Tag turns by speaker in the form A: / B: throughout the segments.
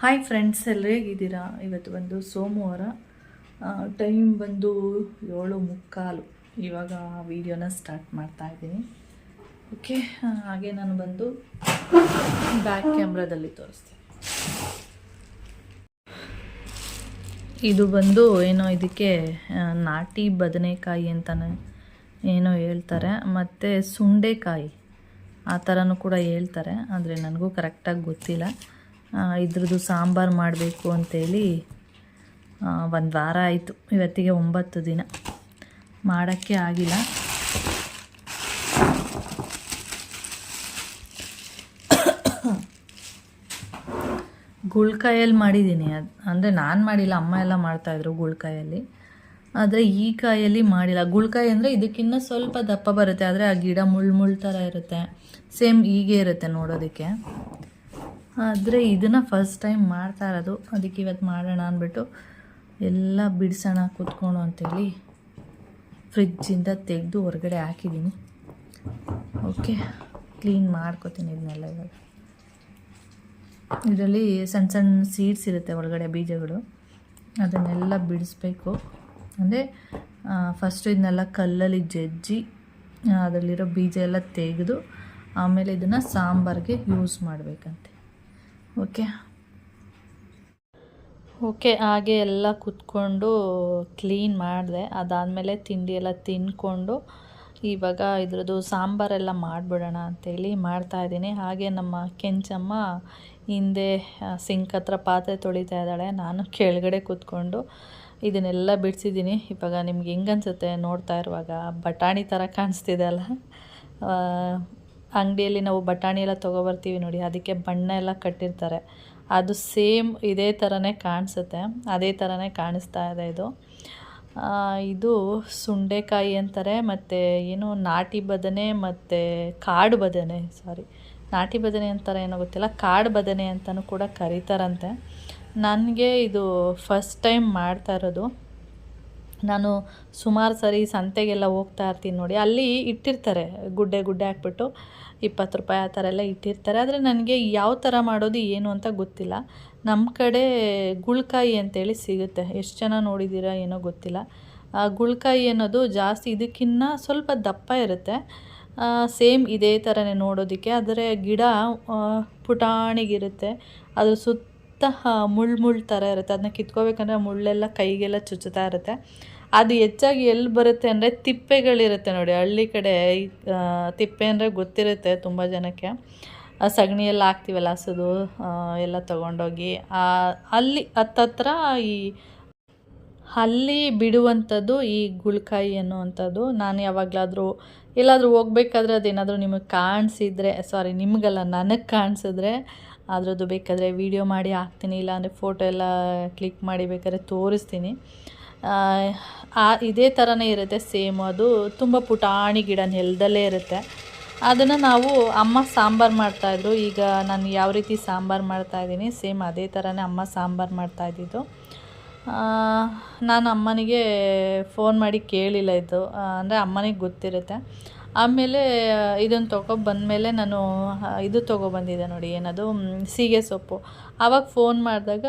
A: Hi friends ಎಲ್ಲ ಹೇಗಿದ್ದೀರಾ? ಇವತ್ತು ಬಂದು ಸೋಮವಾರ ಟೈಮ್ ಬಂದು ಏಳು ಮುಕ್ಕಾಲು. ಇವಾಗ ವಿಡಿಯೋನ ಸ್ಟಾರ್ಟ್ ಮಾಡ್ತಾ ಇದ್ದೀನಿ. ಓಕೆ ಹಾಗೆ ನಾನು ಬಂದು ಬ್ಯಾಕ್ ಕ್ಯಾಮ್ರಾದಲ್ಲಿ ತೋರಿಸ್ತೀನಿ. ಇದು ಬಂದು ಏನೋ ಇದಕ್ಕೆ ನಾಟಿ ಬದನೆಕಾಯಿ ಅಂತಲೇ ಏನೋ ಹೇಳ್ತಾರೆ. ಮತ್ತು ಸುಂಡೆಕಾಯಿ, ಆ ಥರನೂ ಕೂಡ ಹೇಳ್ತಾರೆ, ಆದರೆ ನನಗೂ ಕರೆಕ್ಟಾಗಿ ಗೊತ್ತಿಲ್ಲ. ಇದ್ರದ್ದು ಸಾಂಬಾರು ಮಾಡಬೇಕು ಅಂತೇಳಿ ಒಂದು ವಾರ ಆಯಿತು. ಇವತ್ತಿಗೆ ಒಂಬತ್ತು ದಿನ. ಮಾಡೋಕ್ಕೆ ಆಗಿಲ್ಲ. ಗುಳ್ಕಾಯಲ್ಲಿ ಮಾಡಿದ್ದೀನಿ. ಅದು ಅಂದರೆ ನಾನು ಮಾಡಿಲ್ಲ, ಅಮ್ಮ ಎಲ್ಲ ಮಾಡ್ತಾಯಿದ್ರು ಗುಳ್ಕಾಯಲ್ಲಿ. ಆದರೆ ಈ ಕಾಯಲ್ಲಿ ಮಾಡಿಲ್ಲ. ಗುಳ್ಕಾಯಿ ಅಂದರೆ ಇದಕ್ಕಿಂತ ಸ್ವಲ್ಪ ದಪ್ಪ ಬರುತ್ತೆ, ಆದರೆ ಆ ಗಿಡ ಮುಳ್ಳು ಮುಳ್ಳು ಥರ ಇರುತ್ತೆ. ಸೇಮ್ ಹೀಗೆ ಇರುತ್ತೆ ನೋಡೋದಕ್ಕೆ. ಆದರೆ ಇದನ್ನು ಫಸ್ಟ್ ಟೈಮ್ ಮಾಡ್ತಾ ಇರೋದು. ಅದಕ್ಕೆ ಇವತ್ತು ಮಾಡೋಣ ಅಂದ್ಬಿಟ್ಟು ಎಲ್ಲ ಬಿಡಿಸೋಣ ಕೂತ್ಕೊಂಡು ಅಂತೇಳಿ ಫ್ರಿಜ್ಜಿಂದ ತೆಗೆದು ಹೊರಗಡೆ ಹಾಕಿದ್ದೀನಿ. ಓಕೆ ಕ್ಲೀನ್ ಮಾಡ್ಕೋತೀನಿ ಇದನ್ನೆಲ್ಲ ಇವಾಗ. ಇದರಲ್ಲಿ ಸಣ್ಣ ಸಣ್ಣ ಸೀಡ್ಸ್ ಇರುತ್ತೆ ಒಳಗಡೆ ಬೀಜಗಳು. ಅದನ್ನೆಲ್ಲ ಬಿಡಿಸ್ಬೇಕು. ಅಂದರೆ ಫಸ್ಟು ಇದನ್ನೆಲ್ಲ ಕಲ್ಲಲ್ಲಿ ಜಜ್ಜಿ ಅದರಲ್ಲಿರೋ ಬೀಜ ಎಲ್ಲ ತೆಗೆದು ಆಮೇಲೆ ಇದನ್ನು ಸಾಂಬಾರಿಗೆ ಯೂಸ್ ಮಾಡಬೇಕಂತೆ. ಓಕೆ. ಓಕೆ, ಹಾಗೆ ಎಲ್ಲ ಕುತ್ಕೊಂಡು ಕ್ಲೀನ್ ಮಾಡಿದೆ. ಅದಾದಮೇಲೆ ತಿಂಡಿ ಎಲ್ಲ ತಿಂದ್ಕೊಂಡು ಇವಾಗ ಇದ್ರದ್ದು ಸಾಂಬಾರೆಲ್ಲ ಮಾಡಿಬಿಡೋಣ ಅಂತೇಳಿ ಮಾಡ್ತಾಯಿದ್ದೀನಿ ಹಾಗೆ ನಮ್ಮ ಕೆಂಚಮ್ಮ ಹಿಂದೆ ಸಿಂಕ್ ಹತ್ರ ಪಾತ್ರೆ ತೊಳಿತಾ ಇದ್ದಾಳೆ. ನಾನು ಕೆಳಗಡೆ ಕೂತ್ಕೊಂಡು ಇದನ್ನೆಲ್ಲ ಬಿಡಿಸಿದ್ದೀನಿ. ಇವಾಗ ನಿಮ್ಗೆ ಹೆಂಗನ್ಸುತ್ತೆ ನೋಡ್ತಾ ಇರುವಾಗ? ಬಟಾಣಿ ಥರ ಕಾಣಿಸ್ತಿದೆ ಅಲ್ಲ? ಅಂಗಡಿಯಲ್ಲಿ ನಾವು ಬಟಾಣಿ ಎಲ್ಲ ತೊಗೊಬರ್ತೀವಿ ನೋಡಿ, ಅದಕ್ಕೆ ಬಣ್ಣ ಎಲ್ಲ ಕಟ್ಟಿರ್ತಾರೆ. ಅದು ಸೇಮ್ ಇದೇ ಥರನೇ ಕಾಣಿಸುತ್ತೆ, ಅದೇ ಥರನೇ ಕಾಣಿಸ್ತಾ ಇದೆ ಇದು. ಇದು ಸುಂಡೆಕಾಯಿ ಅಂತಾರೆ, ಮತ್ತು ಏನು ನಾಟಿ ಬದನೆ, ಮತ್ತು ಕಾಡು ಬದನೆ ಸಾರಿ ನಾಟಿ ಬದನೆ ಅಂತಾರೆ ಏನೋ ಗೊತ್ತಿಲ್ಲ, ಕಾಡು ಬದನೆ ಅಂತಲೂ ಕೂಡ ಕರೀತಾರಂತೆ. ನನಗೆ ಇದು ಫಸ್ಟ್ ಟೈಮ್ ಮಾಡ್ತಾ ಇರೋದು. ನಾನು ಸುಮಾರು ಸರಿ ಸಂತೆಗೆಲ್ಲ ಹೋಗ್ತಾ ಇರ್ತೀನಿ ನೋಡಿ, ಅಲ್ಲಿ ಇಟ್ಟಿರ್ತಾರೆ ಗುಡ್ಡೆ ಗುಡ್ಡೆ ಹಾಕ್ಬಿಟ್ಟು. ಇಪ್ಪತ್ತು ರೂಪಾಯಿ ಆ ಥರ ಎಲ್ಲ ಇಟ್ಟಿರ್ತಾರೆ. ಆದರೆ ನನಗೆ ಯಾವ ಥರ ಮಾಡೋದು ಏನು ಅಂತ ಗೊತ್ತಿಲ್ಲ. ನಮ್ಮ ಕಡೆ ಗುಳ್ಕಾಯಿ ಅಂತೇಳಿ ಸಿಗುತ್ತೆ. ಎಷ್ಟು ಜನ ನೋಡಿದ್ದೀರಾ ಏನೋ ಗೊತ್ತಿಲ್ಲ. ಆ, ಗುಳ್ಕಾಯಿ ಅನ್ನೋದು ಜಾಸ್ತಿ ಇದಕ್ಕಿನ್ನ ಸ್ವಲ್ಪ ದಪ್ಪ ಇರುತ್ತೆ. ಸೇಮ್ ಇದೇ ಥರನೇ ನೋಡೋದಕ್ಕೆ. ಆದರೆ ಗಿಡ ಪುಟಾಣಿಗಿರುತ್ತೆ. ಅದ್ರ ಸುತ್ತ ಮುಳ್ಳು ಮುಳ್ಳು ಥರ ಇರುತ್ತೆ. ಅದನ್ನ ಕಿತ್ಕೋಬೇಕಂದ್ರೆ ಮುಳ್ಳೆಲ್ಲ ಕೈಗೆಲ್ಲ ಚುಚ್ಚುತ್ತಾ ಇರುತ್ತೆ. ಅದು ಹೆಚ್ಚಾಗಿ ಎಲ್ಲಿ ಬರುತ್ತೆ ಅಂದರೆ ತಿಪ್ಪೆಗಳಿರುತ್ತೆ ನೋಡಿ. ಹಳ್ಳಿ ಕಡೆ ತಿಪ್ಪೆ ಅಂದರೆ ಗೊತ್ತಿರುತ್ತೆ ತುಂಬ ಜನಕ್ಕೆ. ಸಗಣಿ ಎಲ್ಲ ಹಾಕ್ತೀವಲ್ಲ, ಹಸಿದು ಎಲ್ಲ ತೊಗೊಂಡೋಗಿ. ಅಲ್ಲಿ ಹತ್ತತ್ರ ಈ ಅಲ್ಲಿ ಬಿಡುವಂಥದ್ದು ಈ ಗುಳ್ಕಾಯಿ ಅನ್ನುವಂಥದ್ದು. ನಾನು ಯಾವಾಗಲಾದರೂ, ಎಲ್ಲಾದರೂ ಹೋಗ್ಬೇಕಾದ್ರೆ ಅದೇನಾದರೂ ನಿಮಗೆ ಕಾಣಿಸಿದ್ರೆ, ಸಾರಿ, ನಿಮಗಲ್ಲ, ನನಗೆ ಕಾಣಿಸಿದ್ರೆ ಅದರದ್ದು ಬೇಕಾದರೆ ವೀಡಿಯೋ ಮಾಡಿ ಹಾಕ್ತೀನಿ, ಇಲ್ಲಾಂದರೆ ಫೋಟೋ ಎಲ್ಲ ಕ್ಲಿಕ್ ಮಾಡಿ ಬೇಕಾದ್ರೆ ತೋರಿಸ್ತೀನಿ. ಆ, ಇದೇ ಥರನೇ ಇರುತ್ತೆ ಸೇಮ್ ಅದು. ತುಂಬ ಪುಟಾಣಿ ಗಿಡ ನೆಲದಲ್ಲೇ ಇರುತ್ತೆ. ಅದನ್ನು ನಾವು ಅಮ್ಮ ಸಾಂಬಾರು ಮಾಡ್ತಾಯಿದ್ರು ಈಗ ನಾನು ಯಾವ ರೀತಿ ಸಾಂಬಾರು ಮಾಡ್ತಾಯಿದ್ದೀನಿ ಸೇಮ್ ಅದೇ ಥರನೇ ಅಮ್ಮ ಸಾಂಬಾರು ಮಾಡ್ತಾಯಿದ್ದಿದ್ದು ನಾನು ಅಮ್ಮನಿಗೆ ಫೋನ್ ಮಾಡಿ ಕೇಳಿಲ್ಲ ಇದು. ಅಂದರೆ ಅಮ್ಮನಿಗೆ ಗೊತ್ತಿರುತ್ತೆ. ಆಮೇಲೆ ಇದನ್ನು ತೊಗೊಬಂದಮೇಲೆ ನಾನು ಇದು ತೊಗೊಬಂದಿದ್ದೆ ನೋಡಿ ಏನದು ಸೀಗೆ ಸೊಪ್ಪು. ಆವಾಗ ಫೋನ್ ಮಾಡಿದಾಗ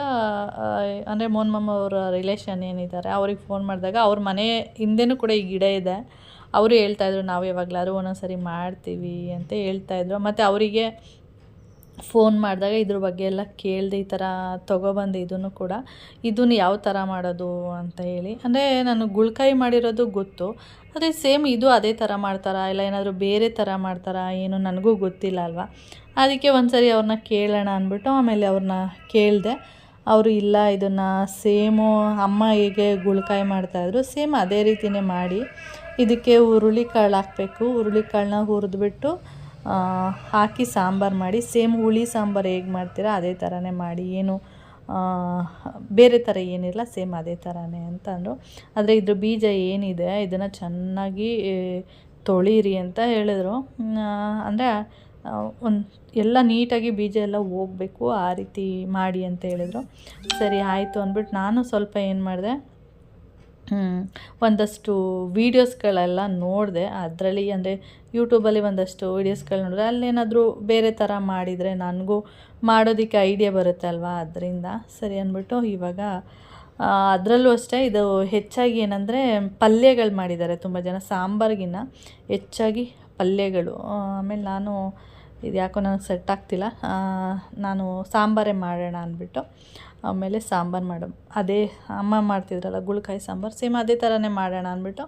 A: ಅಂದರೆ ಮೋನ್ ಅವರ ರಿಲೇಷನ್ ಏನಿದ್ದಾರೆ ಅವ್ರಿಗೆ ಫೋನ್ ಮಾಡಿದಾಗ ಅವ್ರ ಮನೆ ಹಿಂದೆನೂ ಕೂಡ ಈ ಗಿಡ ಇದೆ. ಅವರು ಹೇಳ್ತಾಯಿದ್ರು ನಾವು ಯಾವಾಗಲಾದ್ರೂ ಒಂದೊಂದ್ಸರಿ ಮಾಡ್ತೀವಿ ಅಂತ ಹೇಳ್ತಾಯಿದ್ರು ಮತ್ತು ಅವರಿಗೆ ಫೋನ್ ಮಾಡಿದಾಗ ಇದ್ರ ಬಗ್ಗೆ ಎಲ್ಲ ಕೇಳಿದೆ ಈ ಥರ ತೊಗೊಬಂದು ಇದನ್ನು ಕೂಡ, ಇದನ್ನು ಯಾವ ಥರ ಮಾಡೋದು? ಅಂತ ಹೇಳಿ. ಅಂದರೆ ನಾನು ಗುಳ್ಕಾಯಿ ಮಾಡಿರೋದು ಗೊತ್ತು ಅದೇ ಸೇಮ್ ಇದು ಅದೇ ಥರ ಮಾಡ್ತಾರಾ? ಇಲ್ಲ ಏನಾದರೂ ಬೇರೆ ಥರ ಮಾಡ್ತಾರಾ? ಏನು ನನಗೂ ಗೊತ್ತಿಲ್ಲ ಅಲ್ವಾ? ಅದಕ್ಕೆ ಒಂದು ಸರಿ ಅವ್ರನ್ನ ಕೇಳೋಣ ಅಂದ್ಬಿಟ್ಟು ಆಮೇಲೆ ಅವ್ರನ್ನ ಕೇಳಿದೆ. ಅವರು ಇಲ್ಲ, ಇದನ್ನು ಸೇಮು ಅಮ್ಮ ಹೇಗೆ ಗುಳ್ಕಾಯಿ ಮಾಡ್ತಾಯಿದ್ರು ಸೇಮ್ ಅದೇ ರೀತಿಯೇ ಮಾಡಿ. ಇದಕ್ಕೆ ಹುರುಳಿ ಕಾಳು ಹಾಕಬೇಕು. ಹುರುಳಿ ಕಾಳನ್ನ ಹುರಿದ್ಬಿಟ್ಟು ಹಾಕಿ ಸಾಂಬಾರು ಮಾಡಿ. ಸೇಮ್ ಹುಳಿ ಸಾಂಬಾರು ಹೇಗೆ ಮಾಡ್ತೀರಾ ಅದೇ ಥರನೇ ಮಾಡಿ. ಏನು ಬೇರೆ ಥರ ಏನಿಲ್ಲ, ಸೇಮ್ ಅದೇ ಥರನೇ ಅಂತ ಅಂದರು. ಆದರೆ ಇದ್ರ ಬೀಜ ಏನಿದೆ, ಇದನ್ನು ಚೆನ್ನಾಗಿ ತೊಳೀರಿ ಅಂತ ಹೇಳಿದ್ರು. ಅಂದರೆ ಒಂದು, ಎಲ್ಲ ನೀಟಾಗಿ ಬೀಜ ಎಲ್ಲ ಹೋಗಬೇಕು, ಆ ರೀತಿ ಮಾಡಿ ಅಂತ ಹೇಳಿದ್ರು. ಸರಿ, ಆಯಿತು ಅಂದ್ಬಿಟ್ಟು ನಾನು ಸ್ವಲ್ಪ ಏನು ಮಾಡಿದೆ ಒಂದಷ್ಟು ವೀಡಿಯೋಸ್ಗಳೆಲ್ಲ ನೋಡಿದೆ, ಅದರಲ್ಲಿ ಅಂದರೆ ಯೂಟ್ಯೂಬಲ್ಲಿ ಒಂದಷ್ಟು ವೀಡಿಯೋಸ್ಗಳು ನೋಡಿದ್ರೆ ಅಲ್ಲೇನಾದರೂ ಬೇರೆ ಥರ ಮಾಡಿದರೆ ನನಗೂ ಮಾಡೋದಕ್ಕೆ ಐಡಿಯಾ ಬರುತ್ತೆ ಅಲ್ವಾ? ಅದರಿಂದ ಸರಿ ಅಂದ್ಬಿಟ್ಟು ಇವಾಗ ಅದರಲ್ಲೂ ಅಷ್ಟೇ ಇದು ಹೆಚ್ಚಾಗಿ ಏನಂದರೆ ಪಲ್ಯಗಳು ಮಾಡಿದ್ದಾರೆ ತುಂಬ ಜನ, ಸಾಂಬಾರ್ಗಿನ್ನ ಹೆಚ್ಚಾಗಿ ಪಲ್ಯಗಳು. ಆಮೇಲೆ ನಾನು ಇದು ಯಾಕೋ ನನಗೆ ಸೆಟ್ ಆಗ್ತಿಲ್ಲ ನಾನು ಸಾಂಬಾರೇ ಮಾಡೋಣ ಅಂದ್ಬಿಟ್ಟು ಆಮೇಲೆ ಸಾಂಬಾರು ಮಾಡೋ ಅದೇ ಅಮ್ಮ ಮಾಡ್ತಿದ್ರಲ್ಲ, ಗುಳ್ಕಾಯಿ ಸಾಂಬಾರು, ಸೇಮ್ ಅದೇ ಥರನೇ ಮಾಡೋಣ ಅಂದ್ಬಿಟ್ಟು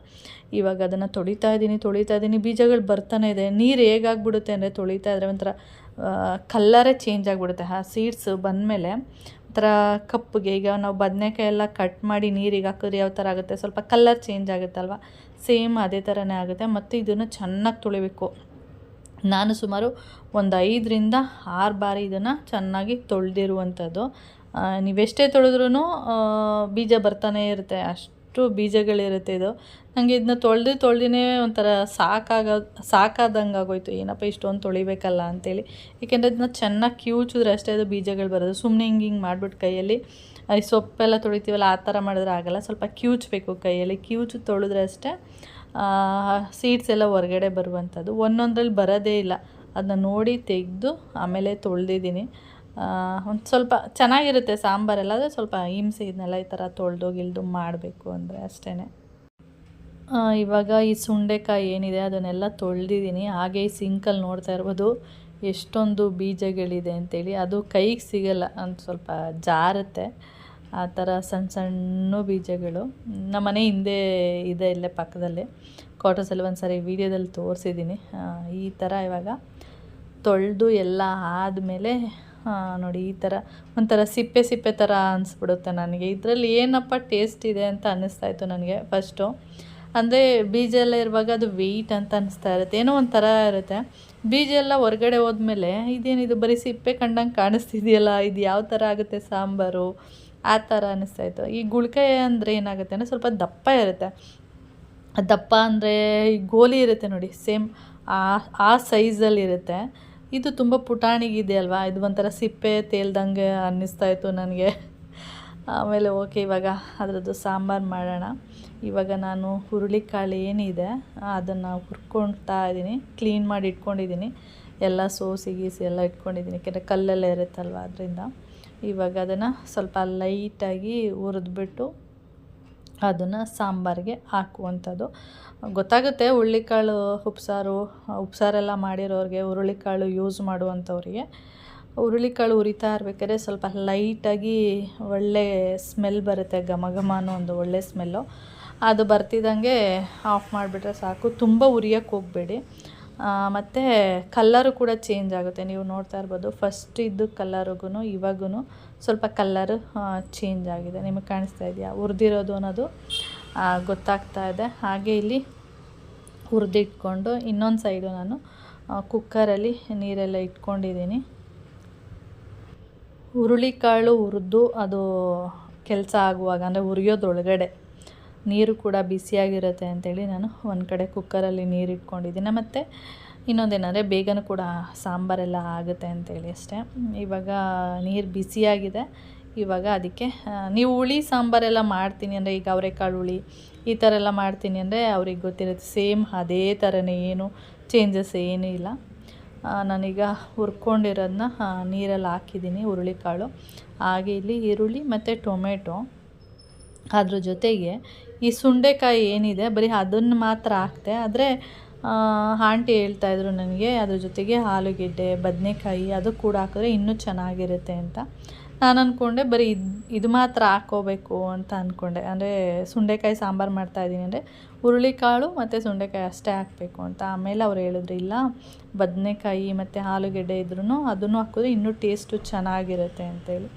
A: ಇವಾಗ ಅದನ್ನು ತೊಳಿತಾ ಇದ್ದೀನಿ ತೊಳಿತಾ ಇದ್ದೀನಿ. ಬೀಜಗಳು ಬರ್ತಾನೆ ಇದೆ. ನೀರು ಹೇಗಾಗ್ಬಿಡುತ್ತೆ ಅಂದರೆ ತೊಳಿತಾ ಇದ್ರೆ ಒಂಥರ ಕಲ್ಲರೇ ಚೇಂಜ್ ಆಗಿಬಿಡುತ್ತೆ. ಆ ಸೀಡ್ಸ್ ಬಂದಮೇಲೆ ಒಂಥರ ಕಪ್ಪಿಗೆ ಈಗ ನಾವು ಬದನೆಕಾಯಿ ಎಲ್ಲ ಕಟ್ ಮಾಡಿ ನೀರಿಗೆ ಹಾಕಿದ್ರೆ ಯಾವ ಥರ ಆಗುತ್ತೆ? ಸ್ವಲ್ಪ ಕಲ್ಲರ್ ಚೇಂಜ್ ಆಗುತ್ತಲ್ವ ಸೇಮ್ ಅದೇ ಥರನೇ ಆಗುತ್ತೆ. ಮತ್ತು ಇದನ್ನು ಚೆನ್ನಾಗಿ ತೊಳಿಬೇಕು. ನಾನು ಸುಮಾರು ಒಂದು ಐದರಿಂದ ಆರು ಬಾರಿ ಇದನ್ನು ಚೆನ್ನಾಗಿ ತೊಳೆದಿರುವಂಥದ್ದು ನೀವೆಷ್ಟೇ ತೊಳೆದ್ರೂ ಬೀಜ ಬರ್ತಾನೆ ಇರುತ್ತೆ. ಅಷ್ಟು ಬೀಜಗಳಿರುತ್ತೆ ಇದು. ನನಗೆ ಇದನ್ನ ತೊಳೆದು ತೊಳೆದಿನೇ ಒಂಥರ ಸಾಕಾಗ, ಸಾಕಾದಂಗೆ ಆಗೋಯ್ತು. ಏನಪ್ಪ ಇಷ್ಟೊಂದು ತೊಳಿಬೇಕಲ್ಲ ಅಂತೇಳಿ. ಏಕೆಂದರೆ ಇದನ್ನ ಚೆನ್ನಾಗಿ ಕಿವುಚಿದ್ರೆ ಅಷ್ಟೇ ಅದು ಬೀಜಗಳು ಬರೋದು. ಸುಮ್ಮನೆ ಹಿಂಗೆ ಹಿಂಗೆ ಮಾಡಿಬಿಟ್ಟು ಕೈಯಲ್ಲಿ ಈ ಸೊಪ್ಪೆಲ್ಲ ತೊಳಿತೀವಲ್ಲ, ಆ ಥರ ಮಾಡಿದ್ರೆ ಆಗಲ್ಲ. ಸ್ವಲ್ಪ ಕಿವುಚಬೇಕು ಕೈಯಲ್ಲಿ. ಕಿವುಚು ತೊಳೆದ್ರೆ ಅಷ್ಟೇ ಸೀಡ್ಸ್ ಎಲ್ಲ ಹೊರಗಡೆ ಬರುವಂಥದ್ದು. ಒಂದೊಂದ್ರಲ್ಲಿ ಬರೋದೇ ಇಲ್ಲ. ಅದನ್ನ ನೋಡಿ ತೆಗೆದು ಆಮೇಲೆ ತೊಳೆದಿದ್ದೀನಿ. ಒಂದು ಸ್ವಲ್ಪ ಚೆನ್ನಾಗಿರುತ್ತೆ ಸಾಂಬಾರೆಲ್ಲ ಆದರೆ ಸ್ವಲ್ಪ ಹಿಂಸೆ ಇದನ್ನೆಲ್ಲ ಈ ಥರ ತೊಳೆದು ಗಿಳ್ದು ಮಾಡಬೇಕು ಅಂದರೆ ಅಷ್ಟೇ ಇವಾಗ ಈ ಸುಂಡೆಕಾಯಿ ಏನಿದೆ, ಅದನ್ನೆಲ್ಲ ತೊಳೆದಿದ್ದೀನಿ. ಹಾಗೆ ಈ ಸಿಂಕಲ್ಲಿ ನೋಡ್ತಾ ಇರ್ಬೋದು ಎಷ್ಟೊಂದು ಬೀಜಗಳಿದೆ ಅಂತೇಳಿ. ಅದು ಕೈಗೆ ಸಿಗಲ್ಲ, ಒಂದು ಸ್ವಲ್ಪ ಜಾರುತ್ತೆ. ಆ ಥರ ಸಣ್ಣ ಸಣ್ಣ ಬೀಜಗಳು. ನಮ್ಮ ಮನೆ ಹಿಂದೆ ಇದೆ ಇಲ್ಲೇ ಪಕ್ಕದಲ್ಲೇ. ಕ್ವಾಟರ್ಸಲ್ಲಿ ಒಂದು ಸಾರಿ ವೀಡಿಯೋದಲ್ಲಿ ತೋರಿಸಿದ್ದೀನಿ. ಈ ಥರ ಇವಾಗ ತೊಳೆದು ಎಲ್ಲ ಆದಮೇಲೆ ನೋಡಿ, ಈ ಥರ ಒಂಥರ ಸಿಪ್ಪೆ ಸಿಪ್ಪೆ ಥರ ಅನಿಸ್ಬಿಡುತ್ತೆ ನನಗೆ. ಇದರಲ್ಲಿ ಏನಪ್ಪ ಟೇಸ್ಟ್ ಇದೆ ಅಂತ ಅನ್ನಿಸ್ತಾಯಿತ್ತು ನನಗೆ ಫಸ್ಟು ಅಂದರೆ ಬೀಜ ಎಲ್ಲ ಇರುವಾಗ ಅದು ವೆಯ್ಟ್ ಅಂತ ಅನಿಸ್ತಾ ಇರುತ್ತೆ. ಏನೋ ಒಂಥರ ಇರುತ್ತೆ. ಬೀಜ ಎಲ್ಲ ಹೊರಗಡೆ ಹೋದ್ಮೇಲೆ ಇದೇನಿದು ಬರೀ ಸಿಪ್ಪೆ ಕಂಡಂಗೆ ಕಾಣಿಸ್ತಿದೆಯಲ್ಲ, ಇದು ಯಾವ ಥರ ಆಗುತ್ತೆ ಸಾಂಬಾರು? ಆ ಥರ ಅನ್ನಿಸ್ತಾಯಿತ್ತು ಈ ಗುಳ್ಕಾಯಿ ಅಂದರೆ ಏನಾಗುತ್ತೆ ಅಂದರೆ ಸ್ವಲ್ಪ ದಪ್ಪ ಇರುತ್ತೆ. ದಪ್ಪ ಅಂದರೆ ಈ ಗೋಲಿ ಇರುತ್ತೆ ನೋಡಿ, ಸೇಮ್ ಆ ಆ ಸೈಜಲ್ಲಿ ಇರುತ್ತೆ. ಇದು ತುಂಬ ಪುಟಾಣಿಗಿದೆ ಅಲ್ವಾ? ಇದು ಒಂಥರ ಸಿಪ್ಪೆ ತೇಲ್ದಂಗೆ ಅನ್ನಿಸ್ತಾ ಇತ್ತು ನನಗೆ. ಆಮೇಲೆ ಓಕೆ, ಇವಾಗ ಅದರದ್ದು ಸಾಂಬಾರು ಮಾಡೋಣ. ಇವಾಗ ನಾನು ಹುರುಳಿಕಾಳು ಏನಿದೆ, ಅದನ್ನು ಹುರ್ಕೊಳ್ತಾ ಇದ್ದೀನಿ. ಕ್ಲೀನ್ ಮಾಡಿ ಇಟ್ಕೊಂಡಿದ್ದೀನಿ. ಎಲ್ಲ ಸೋಸಿ ಗೀಸಿ ಎಲ್ಲ ಇಟ್ಕೊಂಡಿದ್ದೀನಿ. ಯಾಕೆಂದರೆ ಕಲ್ಲೆಲ್ಲ ಇರುತ್ತಲ್ವ ಅದರಿಂದ. ಇವಾಗ ಅದನ್ನು ಸ್ವಲ್ಪ ಲೈಟಾಗಿ ಹುರಿದ್ಬಿಟ್ಟು ಅದನ್ನು ಸಾಂಬಾರಿಗೆ ಹಾಕುವಂಥದ್ದು. ಗೊತ್ತಾಗುತ್ತೆ ಹುರುಳಿಕಾಳು ಉಪ್ಸಾರು, ಉಪ್ಸಾರೆಲ್ಲ ಮಾಡಿರೋರಿಗೆ ಹುರುಳಿಕಾಳು ಯೂಸ್ ಮಾಡುವಂಥವ್ರಿಗೆ. ಹುರುಳಿಕಾಳು ಉರಿತಾ ಇರಬೇಕಾದ್ರೆ ಸ್ವಲ್ಪ ಲೈಟಾಗಿ ಒಳ್ಳೆ ಸ್ಮೆಲ್ ಬರುತ್ತೆ, ಘಮ ಘಮ ಅನ್ನೋ ಒಂದು ಒಳ್ಳೆ ಸ್ಮೆಲ್ಲು ಅದು ಬರ್ತಿದ್ದಂಗೆ ಆಫ್ ಮಾಡಿಬಿಟ್ರೆ ಸಾಕು. ತುಂಬ ಉರಿಯೋಕ್ಕೆ ಹೋಗಬೇಡಿ. ಮತ್ತು ಕಲ್ಲರು ಕೂಡ ಚೇಂಜ್ ಆಗುತ್ತೆ. ನೀವು ನೋಡ್ತಾ ಇರ್ಬೋದು ಫಸ್ಟ್ ಇದ್ದು ಕಲ್ಲರಿಗೂ ಇವಾಗೂ ಸ್ವಲ್ಪ ಕಲ್ಲರು ಚೇಂಜ್ ಆಗಿದೆ. ನಿಮಗೆ ಕಾಣಿಸ್ತಾ ಇದೆಯಾ? ಹುರಿದಿರೋದು ಅನ್ನೋದು ಗೊತ್ತಾಗ್ತಾ ಇದೆ. ಹಾಗೆ ಇಲ್ಲಿ ಹುರಿದಿಟ್ಕೊಂಡು ಇನ್ನೊಂದು ಸೈಡು ನಾನು ಕುಕ್ಕರಲ್ಲಿ ನೀರೆಲ್ಲ ಇಟ್ಕೊಂಡಿದ್ದೀನಿ. ಹುರುಳಿಕಾಳು ಹುರಿದು ಅದು ಕೆಲಸ ಆಗುವಾಗ, ಅಂದರೆ ಹುರಿಯೋದ್ರೊಳಗಡೆ ನೀರು ಕೂಡ ಬಿಸಿಯಾಗಿರುತ್ತೆ ಅಂಥೇಳಿ ನಾನು ಒಂದು ಕಡೆ ಕುಕ್ಕರಲ್ಲಿ ನೀರು ಇಟ್ಕೊಂಡಿದ್ದೀನಿ ಮತ್ತು ಇನ್ನೊಂದೇನೆಂದರೆ ಬೇಗನೂ ಕೂಡ ಸಾಂಬಾರೆಲ್ಲ ಆಗುತ್ತೆ ಅಂತೇಳಿ ಅಷ್ಟೇ. ಇವಾಗ ನೀರು ಬಿಸಿಯಾಗಿದೆ. ಇವಾಗ ಅದಕ್ಕೆ ನೀವು ಹುಳಿ ಸಾಂಬಾರೆಲ್ಲ ಮಾಡ್ತೀನಿ ಅಂದರೆ ಈಗ ಅವರೆಕಾಳು ಹುಳಿ, ಈ ಥರ ಎಲ್ಲ ಮಾಡ್ತೀನಿ ಅಂದರೆ ಅವ್ರಿಗೆ ಗೊತ್ತಿರುತ್ತೆ. ಸೇಮ್ ಅದೇ ಥರನೇ ಏನು ಚೇಂಜಸ್ ಏನೂ ಇಲ್ಲ. ನಾನೀಗ ಹುರ್ಕೊಂಡಿರೋದನ್ನ ನೀರಲ್ಲಿ ಹಾಕಿದ್ದೀನಿ ಹುರುಳಿಕಾಳು. ಹಾಗೆ ಇಲ್ಲಿ ಈರುಳ್ಳಿ ಮತ್ತು ಟೊಮೆಟೊ. ಅದ್ರ ಜೊತೆಗೆ ಈ ಸುಂಡೆಕಾಯಿ ಏನಿದೆ, ಬರೀ ಅದನ್ನು ಮಾತ್ರ ಹಾಕ್ತೆ. ಆದರೆ ಆಂಟಿ ಹೇಳ್ತಾಯಿದ್ರು ನನಗೆ, ಅದ್ರ ಜೊತೆಗೆ ಆಲೂಗೆಡ್ಡೆ ಬದನೆಕಾಯಿ ಅದು ಕೂಡ ಹಾಕಿದ್ರೆ ಇನ್ನೂ ಚೆನ್ನಾಗಿರುತ್ತೆ ಅಂತ. ನಾನು ಅಂದ್ಕೊಂಡೆ ಬರೀ ಇದು ಇದು ಮಾತ್ರ ಹಾಕ್ಕೋಬೇಕು ಅಂತ ಅಂದ್ಕೊಂಡೆ ಅಂದರೆ ಸುಂಡೆಕಾಯಿ ಸಾಂಬಾರು ಮಾಡ್ತಾಯಿದ್ದೀನಿ ಅಂದರೆ ಹುರುಳಿಕಾಳು ಮತ್ತು ಸುಂಡೆಕಾಯಿ ಅಷ್ಟೇ ಹಾಕಬೇಕು ಅಂತ. ಆಮೇಲೆ ಅವ್ರು ಹೇಳಿದ್ರು, ಇಲ್ಲ, ಬದನೆಕಾಯಿ ಮತ್ತು ಆಲೂಗೆಡ್ಡೆ ಇದ್ರೂ ಅದನ್ನು ಹಾಕಿದ್ರೆ ಇನ್ನೂ ಟೇಸ್ಟು ಚೆನ್ನಾಗಿರುತ್ತೆ ಅಂತೇಳಿ